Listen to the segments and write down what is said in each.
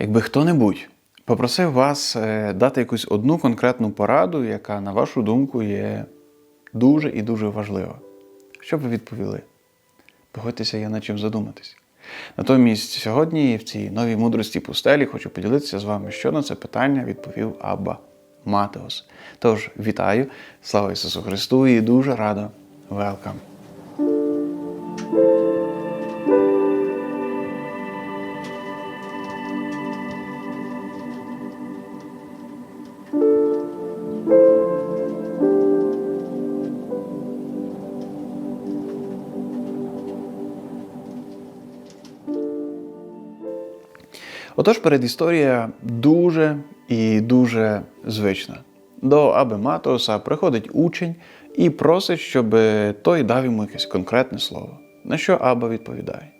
Якби хто-небудь попросив вас е, дати якусь одну конкретну пораду, яка, на вашу думку, є дуже і дуже важлива, що б ви відповіли? Погодьтеся, є над чим задуматись. Натомість сьогодні в цій новій мудрості пустелі хочу поділитися з вами, що на це питання відповів Абба Матеос. Тож вітаю, слава Ісусу Христу і дуже радо велкам. Отож, передісторія дуже і дуже звична. До Аби Матеуса приходить учень і просить, щоб той дав йому якесь конкретне слово. На що Аба відповідає: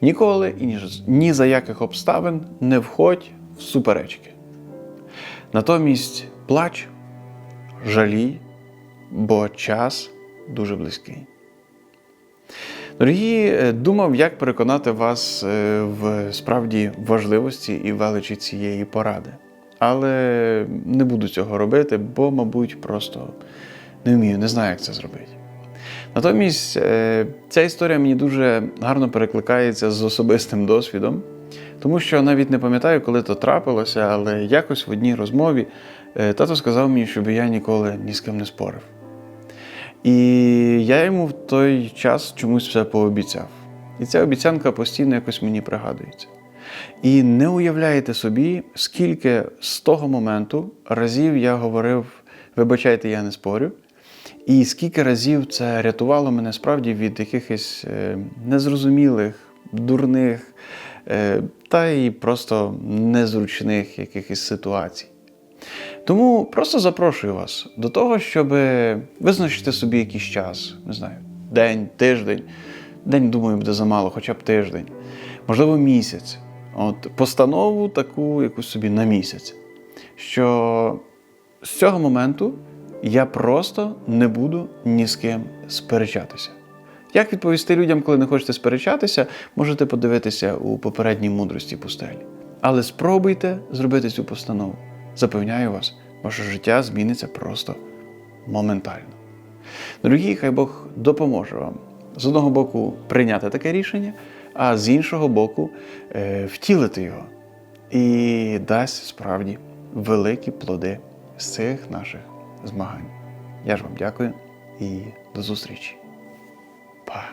ніколи і ні за яких обставин не входь в суперечки. Натомість плач, жалій, бо час дуже близький. Дорогі, е, думав, як переконати вас е, в справді важливості і величі цієї поради. Але не буду цього робити, бо, мабуть, просто не вмію, не знаю, як це зробити. Натомість е, ця історія мені дуже гарно перекликається з особистим досвідом, тому що навіть не пам'ятаю, коли то трапилося, але якось в одній розмові тато сказав мені, щоб я ніколи ні з ким не спорив. І я йому в той час чомусь все пообіцяв. І ця обіцянка постійно якось мені пригадується. І не уявляєте собі, скільки з того моменту разів я говорив, вибачайте, я не спорю. І скільки разів це рятувало мене справді від якихось е, незрозумілих, дурних е, та й просто незручних якихось ситуацій. Тому просто запрошую вас до того, щоб визначити собі якийсь час, не знаю, день, тиждень. День, думаю, буде замало, хоча б тиждень, можливо, місяць. От Постанову таку якусь собі на місяць. Що з цього моменту я просто не буду ні з ким сперечатися. Як відповісти людям, коли не хочете сперечатися, можете подивитися у попередній мудрості пустелі. Але спробуйте зробити цю постанову. Запевняю вас, ваше життя зміниться просто моментально. Дорогі, хай Бог допоможе вам з одного боку прийняти таке рішення, а з іншого боку е, втілити його і дасть справді великі плоди з цих наших змагань. Я ж вам дякую і до зустрічі. Па!